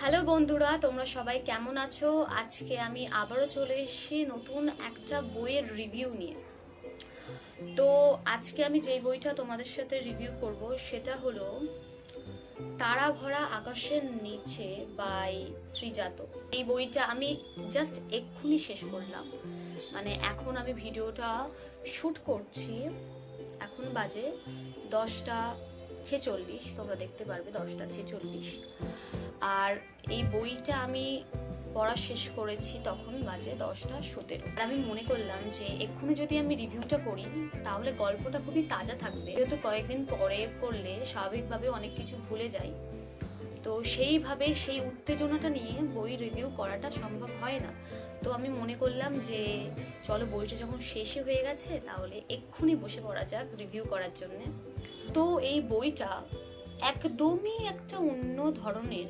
Hello বন্ধুরা, তোমরা সবাই কেমন আছো? আজকে আমি আবারও চলে এসেছি নতুন একটা বইয়ের রিভিউ নিয়ে। তো আজকে আমি যে বইটা তোমাদের সাথে রিভিউ করব, সেটা হলো তারা ভরা আকাশের নিচে বাই শ্রীজাত এই বইটা আমি জাস্ট এক্ষুনি শেষ করলাম। মানে এখন আমি ভিডিওটা শুট করছি, এখন বাজে দশটা ছেচল্লিশ, তোমরা দেখতে পারবে দশটা ছেচল্লিশ। আর এই বইটা আমি পড়া শেষ করেছি তখন বাজে দশটা সতেরো। আর আমি মনে করলাম যে এক্ষুনি যদি আমি রিভিউটা করি, তাহলে গল্পটা খুবই তাজা থাকবে। যেহেতু কয়েকদিন পরে পড়লে স্বাভাবিকভাবে অনেক কিছু ভুলে যাই। তো সেইভাবে সেই উত্তেজনাটা নিয়ে বই রিভিউ করাটা সম্ভব হয় না। তো আমি মনে করলাম যে চলো বইটা যখন শেষে হয়ে গেছে, তাহলে এক্ষুনি বসে পড়া যাক রিভিউ করার জন্যে। তো এই বইটা একদমই একটা অন্য ধরনের।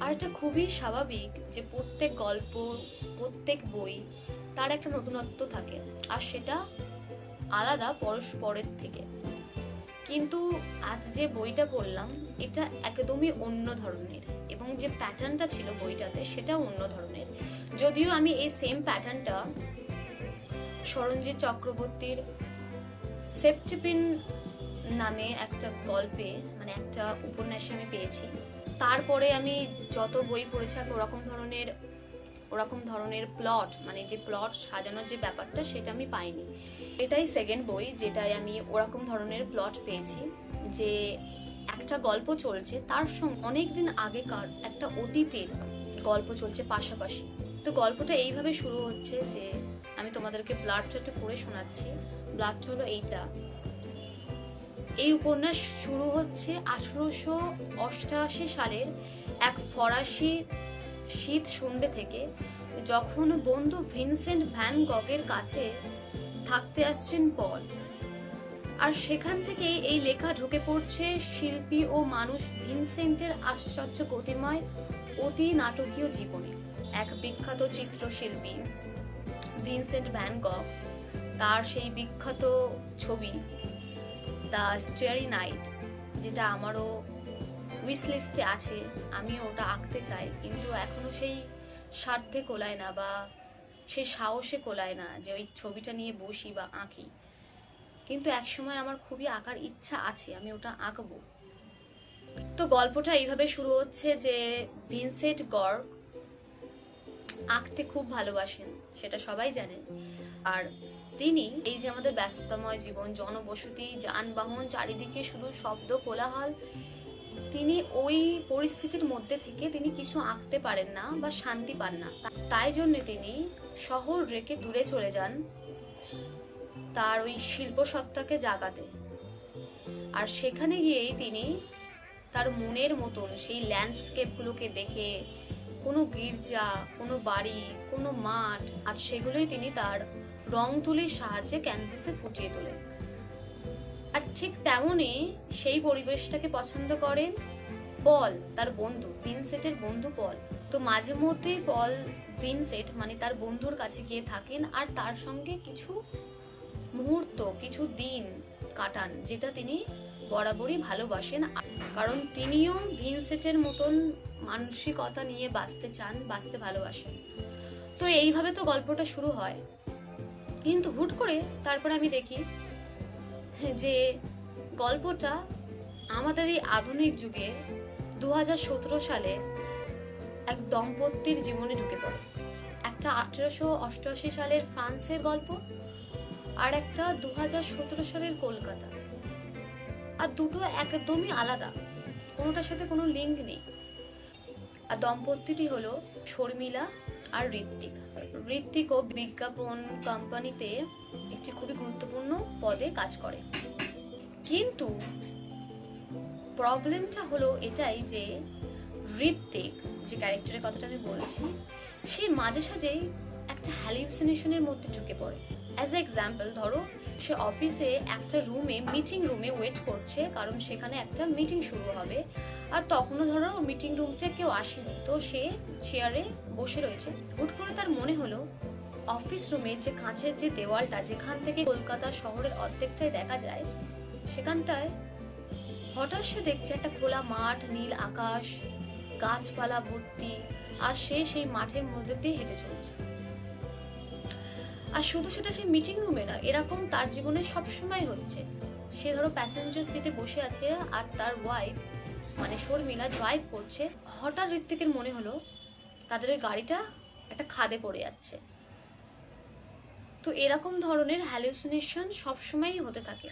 আর এটা খুবই স্বাভাবিক যে প্রত্যেক গল্প, প্রত্যেক বই তার একটা নতুনত্ব থাকে। আর সেটা আলাদা পরস্পরের থেকে। কিন্তু আজ যে বইটা পড়লাম, এটা একদমই অন্য ধরনের। এবং যে প্যাটার্নটা ছিল বইটাতে সেটা অন্য ধরনের। যদিও আমি এই সেম প্যাটার্নটা সরঞ্জিৎ চক্রবর্তীর সেপ্টিপিন নামে একটা গল্পে মানে একটা উপন্যাসে আমি পেয়েছি। তারপরে আমি যত বই পড়েছি, আমি ওরকম ধরনের ওরকম ধরনের প্লট মানে যে প্লট সাজানোর যে ব্যাপারটা, সেটা আমি পাইনি। এটাই সেকেন্ড বই যেটাই আমি ওরকম ধরনের প্লট পেয়েছি যে একটা গল্প চলছে, তার সঙ্গে অনেকদিন আগেকার একটা অতীতের গল্প চলছে পাশাপাশি। তো গল্পটা এইভাবে শুরু হচ্ছে যে, আমি তোমাদেরকে ব্লাডটা একটু পড়ে শোনাচ্ছি। ব্লাডটা হলো এইটা। এই উপন্যাস শুরু হচ্ছে আঠারোশো অষ্টআশি সালের এক ফরাসি শীত সন্ধে থেকে, যখন বন্ধু ভিনসেন্ট ভ্যান গগের কাছে থাকতে আসছেন পল। আর সেখান থেকে এই লেখা ঢুকে পড়ছে শিল্পী ও মানুষ ভিনসেন্টের আশ্চর্য গতিময় অতি নাটকীয় জীবনে। এক বিখ্যাত চিত্রশিল্পী, ভিনসেন্ট ভ্যান গগ, তার সেই বিখ্যাত ছবি দ্য স্টেয়ারি নাইট যেটা আমারও উইশ লিস্টে আছে, আমি ওটা আঁকতে চাই, কিন্তু এখনও সেই সাধ্যে কোলায় না বা সেই সাহসে কোলায় না যে ওই ছবিটা নিয়ে বসি বা আঁকি। কিন্তু একসময় আমার খুবই আঁকার ইচ্ছা আছে, আমি ওটা আঁকবো। তো গল্পটা এইভাবে শুরু হচ্ছে যে ভিনসেন্ট গড় আঁকতে খুব ভালোবাসেন, সেটা সবাই জানেন আর তিনি এই যে আমাদের ব্যস্ততাময় জীবন, জনবসতি, যানবাহন, চারিদিকে শুধু শব্দ, কোলাহল, তিনি ওই পরিস্থিতির মধ্যে থেকে তিনি কিছু আঁকতে পারেন না বা শান্তি পান না। তাই জন্য তিনি শহর রেখে দূরে চলে যান তার ওই শিল্প সত্তাকে জাগাতে। আর সেখানে গিয়েই তিনি তার মনের মতন সেই ল্যান্ডস্কেপগুলোকে দেখে কোনো গির্জা, কোনো বাড়ি, কোনো মাঠ, আর সেগুলোই তিনি তার রং তুলির সাহায্যে ক্যানভাসে ফুটিয়ে তোলেন। আর ঠিক তেমনই সেই পরিবেশটাকে পছন্দ করেন পল, তার বন্ধু, ভিনসেটের বন্ধু পল। তো মাঝে মধ্যেই পল ভিনসেট মানে তার বন্ধুর কাছে গিয়ে থাকেন আর তার সঙ্গে কিছু মুহূর্ত, কিছু দিন কাটান, যেটা তিনি বরাবরই ভালোবাসেন। কারণ তিনিও ভিনসেটের মতন মানসিকতা নিয়ে বাঁচতে চান, বাঁচতে ভালোবাসেন। তো এইভাবে তো গল্পটা শুরু হয়। কিন্তু হুট করে তারপর আমি দেখি যে গল্পটা আমাদের এই আধুনিক যুগে দু হাজার সতেরো সালে এক দম্পতির জীবনে ঢুকে পড়ে। একটা আঠেরোশো অষ্টআশি সালের ফ্রান্সের গল্প আর একটা দু হাজার সতেরো সালের কলকাতা। আর দুটো একদমই আলাদা, কোনোটার সাথে কোনো লিঙ্ক নেই। আর দম্পতিটি হলো শর্মিলা আর ঋত্বিক। ঋত্বিকও বিজ্ঞাপন কোম্পানিতে একটি খুবই গুরুত্বপূর্ণ পদে কাজ করে। কিন্তু প্রবলেমটা হলো এটাই যে ঋত্বিক যে ক্যারেক্টারের কথাটা আমি বলছি, সে মাঝে সাঝেই একটা হ্যালিউসিনেশনের মধ্যে ঢুকে পড়ে। অ্যাজ এ এক্সাম্পল ধরো, সে অফিসে একটা রুমে মিটিং রুমে ওয়েট করছে, কারণ সেখানে একটা মিটিং শুরু হবে। আর তখনও ধরো মিটিং রুম থেকে কেউ আসেনি। তো সে চেয়ারে বসে রয়েছে। হুট করে তার মনে হলো অফিস রুমের যে কাঁচের যে দেওয়ালটা, যেখান থেকে কলকাতা শহরের অর্ধেকটাই দেখা যায়, সেখানটায় হঠাৎ সে দেখছে একটা খোলা মাঠ, নীল আকাশ, গাছপালা ভর্তি, আর সে সেই মাঠের মধ্যে দিয়ে হেঁটে চলছে। আর শুধু সেটা সে মিটিং রুমে না এরকম তার জীবনে সবসময় হচ্ছে। সে ধরো প্যাসেঞ্জার সিটে বসে আছে, আর তার ওয়াইফ মানে শর্মিলা ড্রাইভ করছে, হঠাৎ ঋত্বিকের মনে হলো তাদের গাড়িটা একটা খাদে পড়ে যাচ্ছে। তো এরকম ধরনের হ্যালুসিনেশন সবসময়ই হতে থাকে।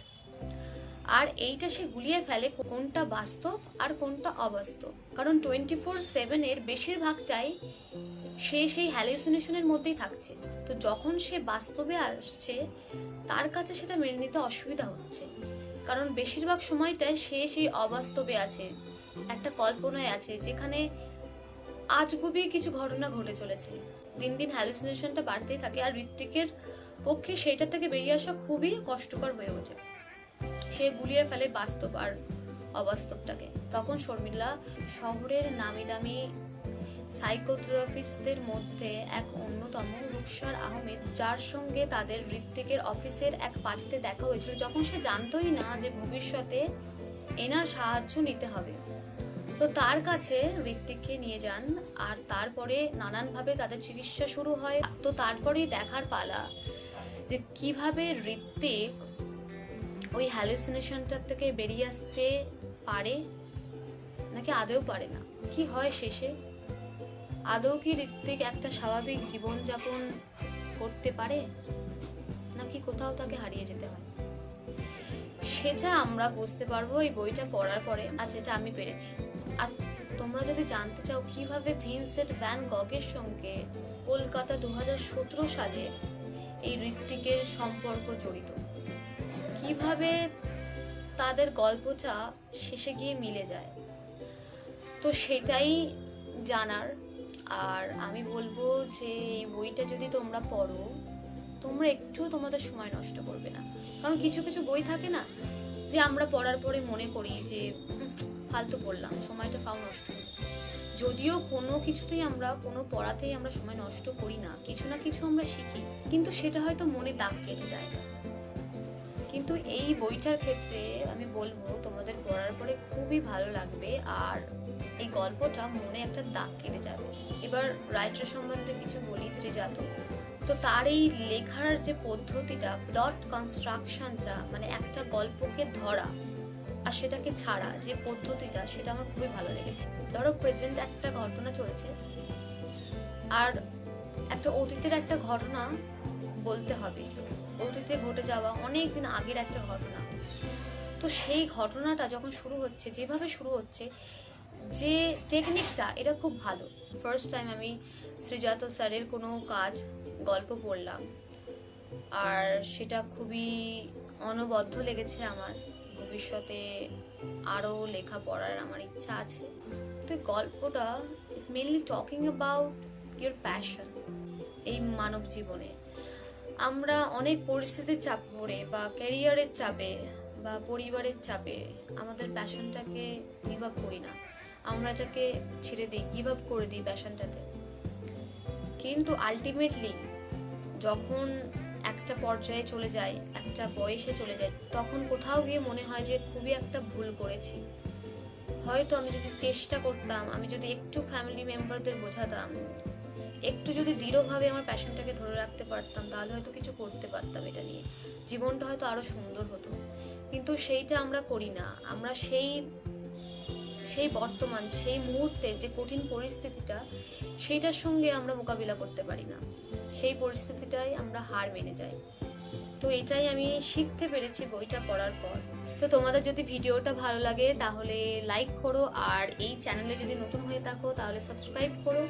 আর এইটা সে গুলিয়ে ফেলে কোনটা বাস্তব আর কোনটা অবাস্তব। কারণ টোয়েন্টি ফোর সেভেনের বেশিরভাগটাই সে সেই হ্যালুসিনেশনের মধ্যেই থাকছে। তো যখন সে বাস্তবে আসছে, তার কাছে সেটা মেনে নিতে অসুবিধা হচ্ছে। কারণ বেশিরভাগ সময়টায় সে সেই অবাস্তবে আছে। একটা কল্পনায় আছে যেখানে আজগুবি কিছু ঘটনা ঘটে চলেছে। দিন দিন হ্যালুসিনেশনটা বাড়তেই থাকে আর ঋত্বিকের পক্ষে সেইটা থেকে বেরিয়ে আসা খুবই কষ্টকর হয়ে ওঠে। সে গুলিয়ে ফেলে বাস্তব আর অবাস্তবটাকে। তখন শর্মিলা শহরের নামি দামি সাইকোথেরাপিস্টদের মধ্যে এক অন্যতম রুকসার আহমেদ, যার সঙ্গে তাদের ঋত্বিকের অফিসের এক পার্টিতে দেখা হয়েছিল, যখন সে জানতোই না যে ভবিষ্যতে এনার সাহায্য নিতে হবে। তো তার কাছে ঋত্বিককে নিয়ে যান, আর তারপরে নানানভাবে তাদের চিকিৎসা শুরু হয়। তো তারপরেই দেখার পালা যে কীভাবে ঋত্বিক ওই হ্যালুসিনেশনটার থেকে বেরিয়ে আসতে পারে নাকি আদেও পারে না? কি হয় শেষে? আদৌ কি ঋত্বিক একটা স্বাভাবিক জীবনযাপন করতে পারে? নাকি কোথাও তাকে হারিয়ে যেতে হয়? সেটা আমরা বুঝতে পারব এই বইটা পড়ার পরে, আর যেটা আমি পেরেছি। আর তোমরা যদি জানতে চাও কীভাবে ভিনসেন্ট ভ্যান গগের সঙ্গে কলকাতা দু হাজার সতেরো সালে এই ঋত্বিকের সম্পর্ক জড়িত? কীভাবে তাদের গল্পটা শেষে গিয়ে মিলে যায়? তো সেটাই জানার। আর আমি বলব যে এই বইটা যদি তোমরা পড়ো, তোমরা একটুও তোমাদের সময় নষ্ট করবে না। কারণ কিছু কিছু বই থাকে না যে আমরা পড়ার পরে মনে করি যে ফালতু পড়লাম, সময়টা ফাও নষ্ট যদিও কোনো কিছুতেই আমরা, কোনো পড়াতেই আমরা সময় নষ্ট করি না, কিছু না কিছু আমরা শিখি, কিন্তু সেটা হয়তো মনে দাগ কেটে যায় না। কিন্তু এই বইটার ক্ষেত্রে আমি বলব, তোমাদের পড়ার পরে খুবই ভালো লাগবে, আর এই গল্পটা মনে একটা দাগ কেটে যাবে। এবার রাইটার সম্বন্ধে কিছু বলি শ্রীজাত তো তার এই লেখার যে পদ্ধতিটা প্লট কনস্ট্রাকশনটা মানে একটা গল্পকে ধরা আর সেটাকে ছাড়া যে পদ্ধতিটা, সেটা আমার খুবই ভালো লেগেছে। ধরো প্রেজেন্ট একটা ঘটনা চলছে, আর একটা অতীতের একটা ঘটনা বলতে হবে। অতীতে ঘটে যাওয়া অনেক দিন আগের একটা ঘটনা। তো সেই ঘটনাটা যখন শুরু হচ্ছে, যেভাবে শুরু হচ্ছে, যে টেকনিকটা এটা খুব ভালো। ফার্স্ট টাইম আমি শ্রীজাত স্যারের কোনো কাজ, গল্প পড়লাম। আর সেটা খুবই অনবদ্য লেগেছে আমার। ভবিষ্যতে আরও লেখা পড়ার আমার ইচ্ছা আছে। তো গল্পটা is mainly talking about your passion এই মানব জীবনে। আমরা অনেক পরিস্থিতির চাপ পড়ে বা ক্যারিয়ারের চাপে বা পরিবারের চাপে আমাদের প্যাশনটাকে গিভ আপ করি না। আমরা এটাকে ছেড়ে দিই গিভ আপ করে দিই প্যাশনটাতে কিন্তু আলটিমেটলি যখন একটা পর্যায়ে চলে যায়, একটা বয়সে চলে যায়, তখন কোথাও গিয়ে মনে হয় যে খুবই একটা ভুল করেছি। হয়তো আমি যদি চেষ্টা করতাম, আমি যদি একটু ফ্যামিলি মেম্বারদের বোঝাতাম, একটু যদি দৃঢ়ভাবে আমার প্যাশনটাকে ধরে রাখতে পারতাম, তাহলে হয়তো কিছু করতে পারতাম এটা নিয়ে। জীবনটা হয়তো আরও সুন্দর হতো। কিন্তু সেইটা আমরা করি না। আমরা সেই সেই বর্তমান, সেই মুহূর্তে যে কঠিন পরিস্থিতিটা, সেইটার সঙ্গে আমরা মোকাবিলা করতে পারি না। সেই পরিস্থিতিটাই আমরা হার মেনে যাই। তো এটাই আমি শিখতে পেরেছি বইটা পড়ার পর। তো তোমাদের যদি ভিডিওটা ভালো লাগে তাহলে লাইক করো আর এই চ্যানেলে যদি নতুন হয়ে থাকো তাহলে সাবস্ক্রাইব করো।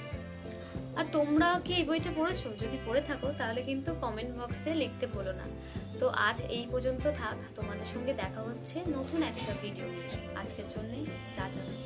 আর তোমরা কি এই বইটা পড়েছো? যদি পড়ে থাকো তাহলে কিন্তু কমেন্ট বক্সে লিখতে ভুলো না। তো আজ এই পর্যন্ত থাক। তোমাদের সঙ্গে দেখা হচ্ছে নতুন একটা ভিডিও নিয়ে। আজকের জন্য, টাটা।